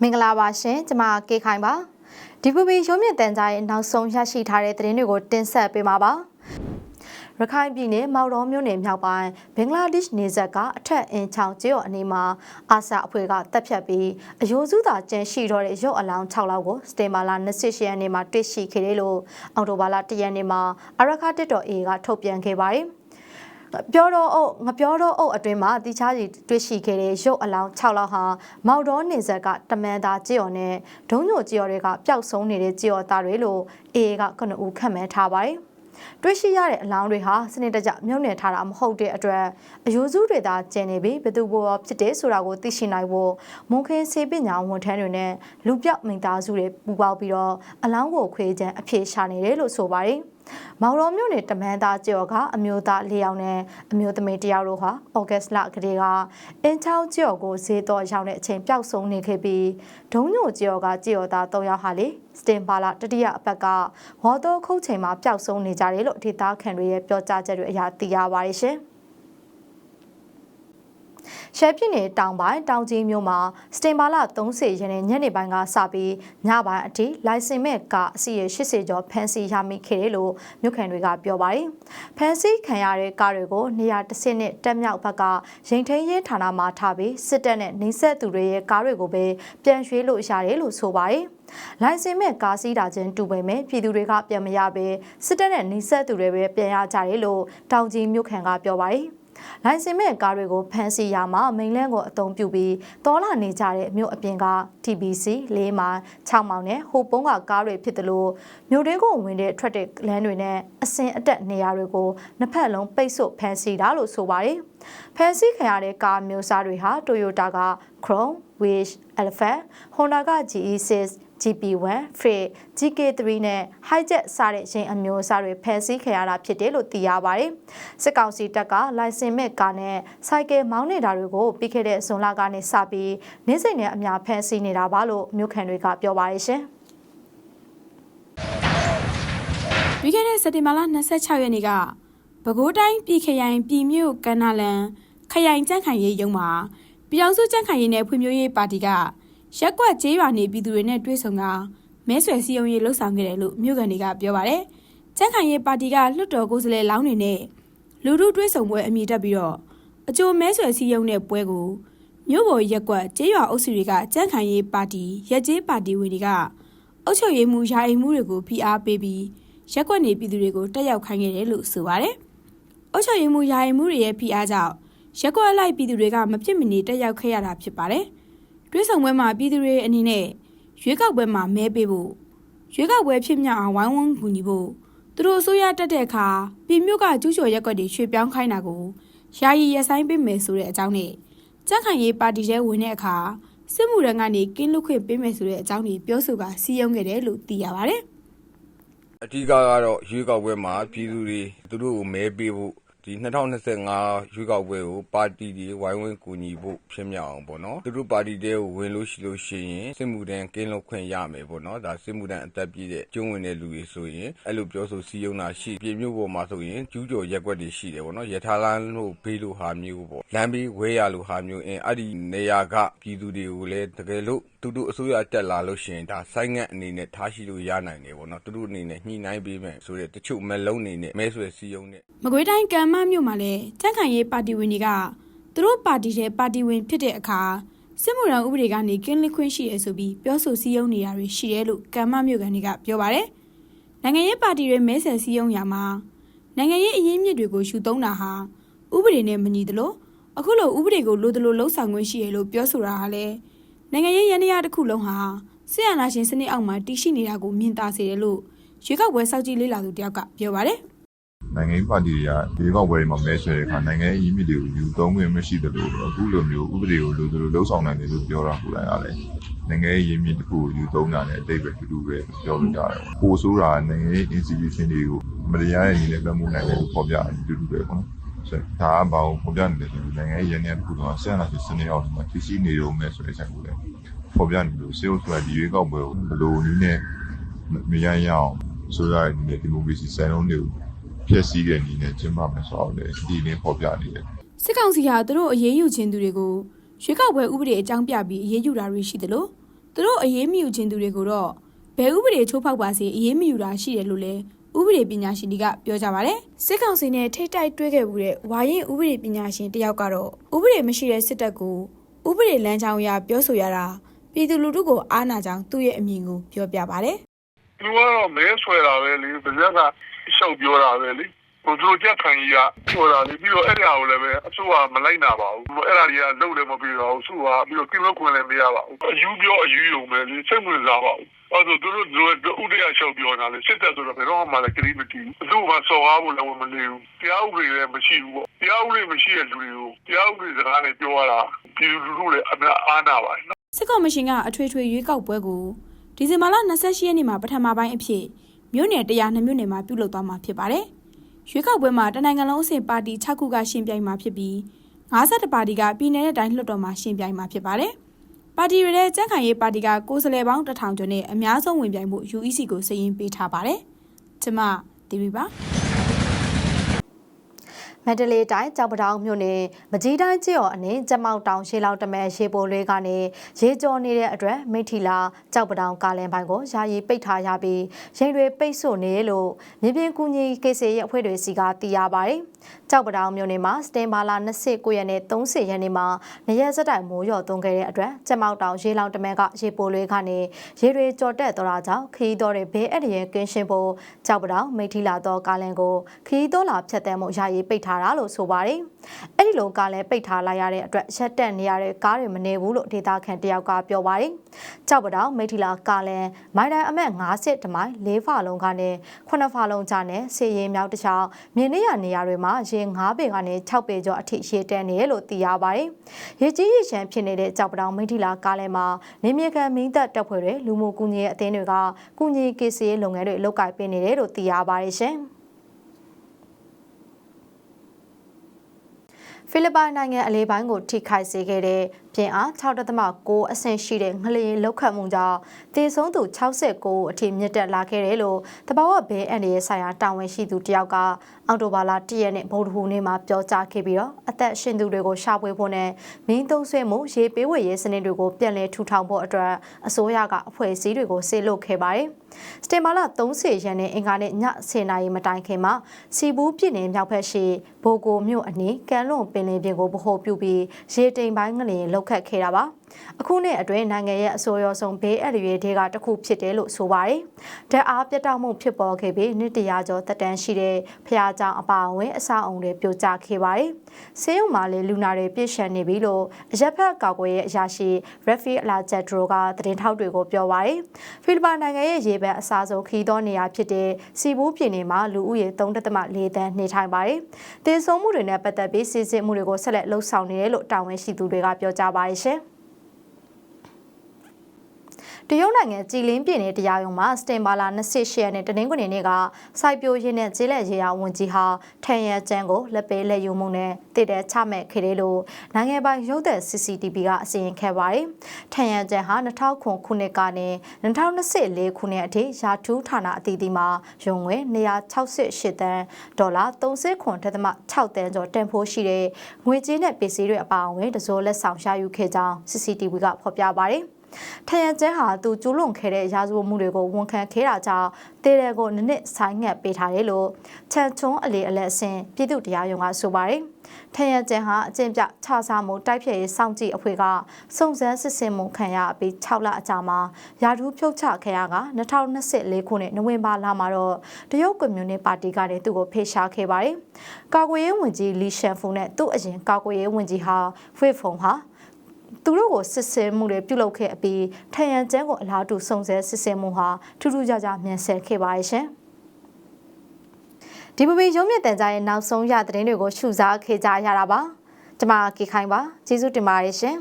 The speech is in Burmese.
မင်္ဂလာပါရှင်ကျွန်မကေခိုင်ပါဒီပူပီရုံးမြင့်တန်ကြားရဲ့နောက်ဆုံးရရှိထားတဲ့သတင်းတွေကိုတင်ဆက်ပေးမှာပါရခိုင်ပြည်နယ်မောက်တော်မြို့နယ်မြောက်ပိုင်းဘင်္ဂလားဒေ့ရှ်နေဆက်ကအထက်အင်ချောင်းကျေးော်အနီးမှာအာဆာအဖွဲ့ကတပ်ဖြတ်ပြီးအယိုးစုသာကျန်ရှိတော့တဲ့ရုပ်အလောင်း6လောက်ကိုစတေမာလာ28ရက်နေ့မှာတွေ့ရှိခဲ့တယ်လို့အော်တိုဘာလ1ရက်နေ့မှာအရခတစ်တော် A ကထုတ်ပြန်ခဲ့ပါတယ် ပြောတော့အုပ်ငပြောတော့အုပ်အတွင်းမှာတိချာကြီးတွေ့ရှိခဲ့တဲ့ရုပ်အလောင်း6လောက်ဟာမောက်တော်နေဆက်ကတမန်သားကြေော်နဲ့ဒုံညိုကြေော်တွေကပျောက်ဆုံးနေတဲ့ကြေော်သားတွေလို့အေအေကခုနဦးခန့်မှန်းထားပါတယ်။တွေ့ရှိရတဲ့အလောင်းတွေဟာစနစ်တကျမြုပ်နှံထားတာမဟုတ်တဲ့အတွက်အယိုးစုတွေသာကျန်နေပြီးဘယ်သူဘောဖြစ်တယ်ဆိုတာကိုသိရှိနိုင်ဖို့မွန်ခင်းစေပညာဝန်ထမ်းတွေနဲ့လူပြောက်မိသားစုတွေပူးပေါင်းပြီးတော့အလောင်းကိုခွေးချမ်းအဖြေရှာနေတယ်လို့ဆိုပါတယ်။ မောင်တော်မြို့နယ်တမန်သားကျော်ကအမျိုးသား၄ယောက်နဲ့အမျိုးသမီး၁ယောက်တို့ဟာဩဂတ်စ်လကလေးကအင်းချောင်းကျော်ကိုဈေးတော်ရောက်တဲ့အချိန်ပျောက်ဆုံးနေခဲ့ပြီးဒုံညိုကျော်ကကျော်သား၃ယောက်ဟာလေစတင်ပါလာတတိယအပတ်ကဝါတော်ခုတ်ချိန်မှာပျောက်ဆုံးနေကြတယ်လို့ဒေသခံတွေရဲ့ပြောကြားချက်တွေအရသိရပါတယ်ရှင်။ ရှမ်းပြည်နယ်တောင်ပိုင်းတောင်ကြီးမြို့မှာစတင်ဘာလ30ရက်နေ့ညနေပိုင်းကစပြီးညပိုင်းအထိလိုင်စင်မဲ့ကအစီရ80ကျော်ဖမ်းဆီးရမိခဲ့တယ်လို့မြို့ခံတွေကပြောပါတယ်။ဖမ်းဆီးခံရတဲ့ကားတွေကိုနေရာတစ်ဆင့်နဲ့တက်မြောက်ဘက်ကရင်ထင်းရဲဌာနမှထားပြီးစစ်တပ်နဲ့နှိစက်သူတွေရဲ့ကားတွေကိုပဲပြန်ရွှေ့လို့ရတယ်လို့ဆိုပါတယ်။လိုင်စင်မဲ့ကားစီးတာချင်းတူပေမဲ့ပြည်သူတွေကပြန်မရပဲစစ်တပ်နဲ့နှိစက်သူတွေပဲပြန်ရကြတယ်လို့တောင်ကြီးမြို့ခံကပြောပါတယ်။ လိုင်စင်မဲ့ကားတွေကိုဖမ်းဆီးရမှာမိန်လန်းကိုအသုံးပြုပြီးတောလာနေကြတဲ့မြို့အပြင်က TBC ၄မိုင်6မောင်နဲ့ဟိုပုံးကကားတွေဖြစ်တယ်လို့မြို့တွေကိုဝင်တဲ့ထွက်တဲ့လမ်းတွေနဲ့အစင်အတက်နေရာတွေကိုနှစ်ဖက်လုံးပိတ်ဆို့ဖမ်းဆီးတာလို့ဆိုပါတယ်။ဖမ်းဆီးခံရတဲ့ကားမျိုးစားတွေဟာ Toyota က Crown, Wish, Elephant, Honda က GE6 GP1, Freight, GK3 နဲ့ Hijet စတဲ့ယာဉ်အမျိုးအစားတွေဖန်ဆီးခံရတာဖြစ်တယ်လို့သိရပါတယ်။စစ်ကောင်စီတပ်ကလိုင်စင်မဲ့ကားနဲ့စိုက်ကယ်မောင်းနေတာတွေကိုပြီးခဲ့တဲ့ဇွန်လကနေစပြီးနေ့စဉ်နဲ့အများဖန်ဆီးနေတာပါလို့မြို့ခံတွေကပြောပါတယ်ရှင်။ပြီးခဲ့တဲ့စက်တင်ဘာလ26ရက်နေ့ကပဲခူးတိုင်းပြည်ခရိုင်ပြည်မြို့ကန္နာလန်ခရိုင်ကြန့်ခိုင်ရေးရုံးမှာပြည်အောင်စုကြန့်ခိုင်ရေးနဲ့ဖွံ့ဖြိုးရေးပါတီက ရက်ကွက်ကျေးရွာနေပြည်သူတွေနဲ့တွေ့ဆုံကမဲဆွယ်စည်းရုံးရေးလှုပ်ဆောင်ခဲ့တယ်လို့မြို့ကန်တွေကပြောပါတယ်။ကြန့်ခိုင်ရေးပါတီကလွှတ်တော်ကိုယ်စားလှယ်လောင်းတွေနဲ့လူထုတွေ့ဆုံပွဲအမိတက်ပြီးတော့အကြိုမဲဆွယ်စည်းရုံးတဲ့ပွဲကိုမြို့ပေါ်ရက်ကွက်ကျေးရွာအုပ်စုတွေကကြန့်ခိုင်ရေးပါတီရက်ကျေးပါတီဝင်တွေကအုပ်ချုပ်ရေးမှုယာအိမ်မှုတွေကိုဖိအားပေးပြီးရက်ကွက်နေပြည်သူတွေကိုတက်ရောက်ခိုင်းခဲ့တယ်လို့ဆိုပါတယ်။အုပ်ချုပ်ရေးမှုယာအိမ်မှုတွေရဲ့ဖိအားကြောင့်ရက်ကွက်အလိုက်ပြည်သူတွေကမဖြစ်မနေတက်ရောက်ခဲ့ရတာဖြစ်ပါတယ်။ တွဲဆောင်ပွဲမှာပြည်သူတွေအနေနဲ့ရွေးကောက်ပွဲမှာမဲပေးဖို့ရွေးကောက်ပွဲဖြစ်မြောက်အောင်ဝိုင်းဝန်းကူညီဖို့သူတို့အစိုးရတက်တဲ့အခါပြည်မြို့ကကျူးကျော်ရက်ကွက်တွေရွှေ့ပြောင်းခိုင်းတာကိုယာယီရက်ဆိုင်ပေးမယ်ဆိုတဲ့အကြောင်းနဲ့ကြက်ခိုင်ရေးပါတီထဲဝင်တဲ့အခါစစ်မှုရန်ကနေကင်းလွတ်ခွင့်ပေးမယ်ဆိုတဲ့အကြောင်းတွေပြောဆိုကစီးရုံးခဲ့တယ်လို့သိရပါတယ်။အဓိကကတော့ရွေးကောက်ပွဲမှာပြည်သူတွေသူတို့ကိုမဲပေးဖို့ ဒီ2025ရွေးကောက်ပွဲကို ပါတီတွေ ဝိုင်းဝန်းကူညီဖို့ ဖြစ်မြောက်အောင်ပေါ့နော် သူတို့ပါတီတဲကို ဝင်လို့ရှိလို့ရှိရင် စစ်မှုထမ်း ကင်းလွတ်ခွင့်ရမယ်ပေါ့နော် ဒါ စစ်မှုထမ်းအသက်ပြည့်တဲ့ကျုံးဝင်တဲ့လူတွေဆိုရင် အဲ့လိုပြောဆို စည်းရုံးတာရှိပြည်မြို့ပေါ်မှာဆိုရင် ကျူးကျော်ရက်ွက်တွေ ရှိတယ်ပေါ့နော် ရထားလမ်းလို့ဘေးလိုဟာမျိုးပေါ့ လမ်းဘေး ဝဲရလိုဟာမျိုးအင်းအဲ့ဒီနေရာက ပြည်သူတွေကိုလည်း တကယ်လို့ သူတို့အစိုးရတက်လာလို့ရှိရင် ဒါ ဆိုင်းငံ့အနေနဲ့ ထားရှိလို့ရနိုင်တယ်ပေါ့နော် သူတို့အနေနဲ့ ညှိနှိုင်းပေးမယ်ဆိုတဲ့ တချို့မလုံးနေနဲ့ မဲဆွယ်စည်းရုံးတဲ့ မကွေးတိုင်း ကံမမြို့မှာလည်းကြန့်ခိုင်ရေးပါတီဝင်တွေကသူတို့ပါတီထဲပါတီဝင်ဖြစ်တဲ့အခါစစ်မှုရန်ဥပဒေကနေကင်းလင်းခွင့်ရှိရဆိုပြီးပြောဆိုစည်းရုံးနေတာတွေရှိတယ်လို့ကံမမြို့ကန်တွေကပြောပါတယ်။နိုင်ငံရေးပါတီတွေမဲဆယ်စည်းရုံးရာမှာနိုင်ငံရေးအရင်းမြစ်တွေကိုရှုသုံးတာဟာဥပဒေနဲ့မညီသလိုအခုလိုဥပဒေကိုလိုသလိုလှုပ်ဆောင်ခွင့်ရှိရလို့ပြောဆိုတာဟာလည်းနိုင်ငံရေးရန်ရာတစ်ခုလုံးဟာစစ်အာဏာရှင်စနစ်အောက်မှာတည်ရှိနေတာကိုမြင်သာစေတယ်လို့ရွေးကောက်ပွဲစောင့်ကြည့်လေ့လာသူတယောက်ကပြောပါတယ်။ နိုင်ငံရေးပါတီတွေကဒီကောက်ပွဲတွေမှာမဲဆွယ်တဲ့အခါနိုင်ငံရေးအမြင့်တွေကိုယူသုံးခွင့်မရှိသလိုအခုလိုမျိုးဥပဒေကိုလိုသလိုလှုပ်ဆောင်နိုင်တယ်လို့ပြောတာကိုလည်းအားလည်းနိုင်ငံရေးအမြင့်တစ်ခုကိုယူသုံးတာနဲ့အတိတ်ပဲတူတူပဲပြောလို့ရတယ်။ပိုဆိုးတာနိုင်ငံရေး institution တွေကိုမတရားတဲ့နည်းနဲ့ပတ်မှုနိုင်တယ်လို့ဖော်ပြအတူတူပဲပေါ့နော်။ဆိုဒါကဘာကိုဖော်ပြနေလဲဆိုတော့နိုင်ငံရေးရန်ရတစ်ခုတော့ဆက်လာပြီးစနေအောင်ဒီမှာတရှိနေရုံနဲ့ဆိုတဲ့အချက်ကိုလည်းဖော်ပြနေလို့စေုပ်ဆိုတာဒီရွေးကောက်ပွဲကိုဘယ်လိုနည်းနဲ့မရရအောင်ဆိုရတဲ့ဒီမိုကရေစီစံနှုန်းတွေကို ဖျက်ဆီးတဲ့အနေနဲ့ကျင်းပမယ်ဆိုတော့လေဒီနေ့ပေါ်ပြနေတယ်စစ်ကောင်စီဟာသူတို့အရေးယူခြင်းသူတွေကိုရွေးကောက်ပွဲဥပဒေအကြောင်းပြပြီးအရေးယူတာတွေရှိတယ်လို့သူတို့အရေးမယူခြင်းသူတွေကိုတော့ဘယ်ဥပဒေချိုးဖောက်ပါစေအရေးမယူတာရှိတယ်လို့လည်းဥပဒေပညာရှင်တွေကပြောကြပါတယ်စစ်ကောင်စီနဲ့ထိတ်တိုက်တွဲခဲ့မှုတဲ့ဝါရင်ဥပဒေပညာရှင်တယောက်ကတော့ဥပဒေမရှိတဲ့စစ်တပ်ကိုဥပဒေလမ်းကြောင်းအရပြောဆိုရတာပြည်သူလူထုကိုအားနာကြောင်းသူ့ရဲ့အမြင်ကိုပြောပြပါတယ်သူကတော့မဲဆွဲတာပဲလေဗဇက်က ရှောက်ပြောတာပဲလေဟိုသူတို့ကြက်ခံကြီးကပြောတာလေပြီးတော့အဲ့ဒါကိုလည်းပဲအစိုးရမလိုက်နာပါဘူးအဲ့ဒါတွေကလုံလည်းမပြီးတော့ဘူးသူကပြီးတော့ကိလို့ခွင့်လည်းမရပါဘူးအယူပြောအယူယုံပဲလေစိတ်ဝင်စားပါဘူးအဲ့တော့သူတို့တို့ဥဒရာရှောက်ပြောတာလေစစ်တပ်ဆိုတော့ဘယ်တော့မှလည်းကတိမတီးဘူးသူကစော်ကားဖို့လည်းမနေဘူးတရားဥပဒေလည်းမရှိဘူးပေါ့တရားဥပဒေမရှိတဲ့လူတွေကိုတရားဥပဒေစကားနဲ့ပြောရတာပြည်သူလူထုလည်းအများအားနာပါတယ်နော်စစ်ကော်မရှင်ကအထွေထွေရွေးကောက်ပွဲကိုဒီဇင်ဘာလ28ရက်နေ့မှာပထမပိုင်းအဖြစ် မြို့နယ်102မြို့နယ်မှာပြုလုပ်သွားမှာဖြစ်ပါတယ်။ရွေးကောက်ပွဲမှာတနိုင်ငံလုံးအဆင့်ပါတီ6ခုကရှင်ပြိုင်မှာဖြစ်ပြီး52ပါတီကပြည်내တဲ့တိုင်းလွှတ်တော်မှာရှင်ပြိုင်မှာဖြစ်ပါတယ်။ပါတီတွေရဲ့ကြန့်ခိုင်ရေးပါတီကကိုယ်စားလှယ်ပေါင်း1000ကျော်နဲ့အများဆုံးဝင်ပြိုင်မှု UEC ကိုစည်ရင်ပေးထားပါတယ်။ကျွန်မတီဗီပါ။ မန္တလေးတိုင်းကြောက်ပတောင်မြို့နယ်မကြီးတိုင်းကျေးော်အနည်းကျမောက်တောင်ရှေးလောက်တမဲရေပိုလေးကနေရေကျော်နေတဲ့အတွက်မိထီလာကြောက်ပတောင်ကားလန်ပိုင်းကိုယာယီပိတ်ထားရပြီးရင်တွေပိတ်ဆို့နေလို့မြေပြင်ကူညီကိစ္စရဲ့အဖွဲ့တွေစီကသိရပါတယ်။ကြောက်ပတောင်မြို့နယ်မှာစတင်ဘာလာ29ရက်နဲ့30ရက်နေ့မှာနေရက်စက်တိုင်မိုးရော်သွန်းခဲ့တဲ့အတွက်ကျမောက်တောင်ရေလောင်တမဲကရေပိုလေးကနေရေတွေကြော်တက်သွားတာကြောင့်ခရီးတော်တွေဘေးအန္တရာယ်ကင်းရှင်းဖို့ကြောက်ပတောင်မိထီလာတော့ကားလန်ကိုခရီးတော်လာဖြတ်တဲ့မှုယာယီပိတ်ထားတာလို့ဆိုပါတယ်။အဲ့ဒီလိုကားလဲပိတ်ထားလိုက်ရတဲ့အတွက်ရက်တက်နေရတဲ့ကားတွေမနေဘူးလို့ဒေတာခန်တယောက်ကပြောပါတယ်။ကြောက်ပတောင်မိထီလာကားလန်မိုင်တိုင်အမက်50တမိုင်၄ဖာလုံးကနေ9ဖာလုံးကြာနဲ့ဆေးရင်မြောက်တစ်ချောင်းမြင်းနေရနေရာတွေမှာရေ9ပေကနေ6ပေကျော်အထိရေတက်နေရလို့သိရပါတယ်။ရေကြီးရေရှမ်းဖြစ်နေတဲ့ကြောက်ပတောင်မိထီလာကားလန်မှာနေမြေခံမင်းတပ်တပ်ဖွဲ့တွေလူမှုကူညီရေးအသင်းတွေကကူညီကိစ္စရေးလုပ်ငန်းတွေလုပ်ကိုင်ပေးနေတယ်လို့သိရပါတယ်ရှင်။ ဖိလစ်ပိုင်နိုင်ငံအလေးပိုင်းကိုထိခိုက်စေခဲ့တဲ့ပြင်အား6.6အဆင့်ရှိတဲ့ငလျင်လောက်ခတ်မှုကြောင့်တည်ဆုံးသူ69အထိမြင့်တက်လာခဲ့တယ်လို့တဘာဝဘဲအန်ဒီရဲ့ဆိုင်ရာတာဝန်ရှိသူတယောက်က အော်တိုဘာလာ1ရက်နေ့ဗုဒ္ဓဟူးနေ့မှာပြောကြားခဲ့ပြီးတော့အသက်ရှင်သူတွေကိုရှာဖွေဖို့နဲ့မင်းသုံးဆွဲမှုရေပေးဝေရေးစနစ်တွေကိုပြန်လည်ထူထောင်ဖို့အတွက်အစိုးရကအဖွဲ့အစည်းတွေကိုဆေလွတ်ခဲ့ပါတယ်။စတင်မာလာ30ရက်နေ့အင်္ဂါနေ့ည10:00နာရီမတိုင်ခင်မှာစီဘူးပြည်နယ်မြောက်ဘက်ရှိဘိုကိုမြို့အနီးကမ်းလွန်ပင်လယ်ပြင်ကိုဗဟိုပြုပြီးရေတိမ်ပိုင်းငလျင်လောက်ခတ်ခဲ့တာပါ အခုနှစ်အတွင်းနိုင်ငံရဲ့အဆိုးရောဆုံးဘေးအန္တရာယ်တွေကတစ်ခုဖြစ်တယ်လို့ဆိုပါတယ်။ဓာတ်အားပြတ်တောက်မှုဖြစ်ပေါ်ခဲ့ပြီးနှစ်တရာကျော်သက်တမ်းရှိတဲ့ဖျားကြောင်အပါအဝင်အဆောက်အုံတွေပြိုကျခဲ့ပါတယ်။ဆေးရုံမှာလည်းလူနာတွေပြည့်ရှံနေပြီလို့အရက်ဖက်ကောက်ွယ်ရဲ့အရာရှိ Rafi Alajadro ကသတင်းထောက်တွေကိုပြောပါတယ်။ဖိလစ်ပိုင်နိုင်ငံရဲ့ရေပန်းအစားဆုံးခီးသောနေရာဖြစ်တဲ့စီဘူးပြည်နယ်မှာလူဦးရေ3.4တန်းနေထိုင်ပါတယ်။တည်ဆုံမှုတွေနဲ့ပတ်သက်ပြီးစစ်စစ်မှုတွေကိုဆက်လက်လှုပ်ဆောင်နေတယ်လို့တာဝန်ရှိသူတွေကပြောကြားပါတယ်ရှင်။ တရုတ်နိုင်ငံကြည်လင်းပြည်နယ်တရားရုံးမှာစတင်ဘာလာ28ရက်နေ့တနင်္ဂနွေနေ့ကစိုက်ပျိုးရင်းနဲ့ကျေးလက်ရေးရာဝန်ကြီးဟာထန်ရန်ကျန်းကိုလက်ပေးလက်ယူမှုနဲ့တည်တဲ့ချမဲ့ခဲ့တယ်လို့နိုင်ငံပိုင်ရုပ်သံ CCTV ကအစီရင်ခဲ့ပါတယ်။ထန်ရန်ကျန်းဟာ2009ခုနှစ်ကနေ2024ခုနှစ်အထိရာထူးဌာနအသီးသီးမှာရုံငွေ168တန်းဒေါ်လာ39.6တန်းကျော်တန်ဖိုးရှိတဲ့ငွေကြေးနဲ့ပစ္စည်းတွေအပါအဝင်တစိုးလက်ဆောင်ရယူခဲ့ကြောင်း CCTV ကဖော်ပြပါတယ်။ ထရန်ကျန်းဟာသူကျူးလွန်ခဲ့တဲ့ရာဇဝတ်မှုတွေကိုဝန်ခံခဲ့တာကြောင့်တေတယ်ကိုနနစ်ဆိုင်ငတ်ပေးထားတယ်လို့ချန်ချုံအလေအလက်အစင်ပြည်သူတရားရုံးကဆိုပါတယ်။ထရန်ကျန်းဟာအကျင့်ပြခြားစားမှုတိုက်ဖြတ်ရေးစောင့်ကြည့်အဖွဲ့ကစုံစမ်းစစ်ဆေးမှုခံရပြီး6လအကြာမှာယာဒူးဖြုတ်ချခဲ့ရက2024ခုနှစ်နိုဝင်ဘာလမှာတော့တရုတ်ကွန်မြူနတီပါတီကလည်းသူ့ကိုဖေရှားခဲ့ပါတယ်။ကာကွယ်ရေးဝန်ကြီးလီရှန်ဖူနဲ့သူ့အရင်ကာကွယ်ရေးဝန်ကြီးဟာဖွေဖုံဟာ သူတို့ကိုစစ်ဆေးမှုတွေပြုလုပ်ခဲ့အပြီးထရန်ကျန်းကိုအလားတူစုံစဲစစ်ဆေးမှုဟာထူးထူးခြားခြားမြန်ဆန်ခဲ့ပါရဲ့ရှင်ဒီပပီရုံးမြင့်တန်ကြားရဲ့နောက်ဆုံးရသတင်းတွေကိုရှုစားခဲ့ကြရတာပါကျွန်မကေခိုင်ပါကျေးဇူးတင်ပါတယ်ရှင်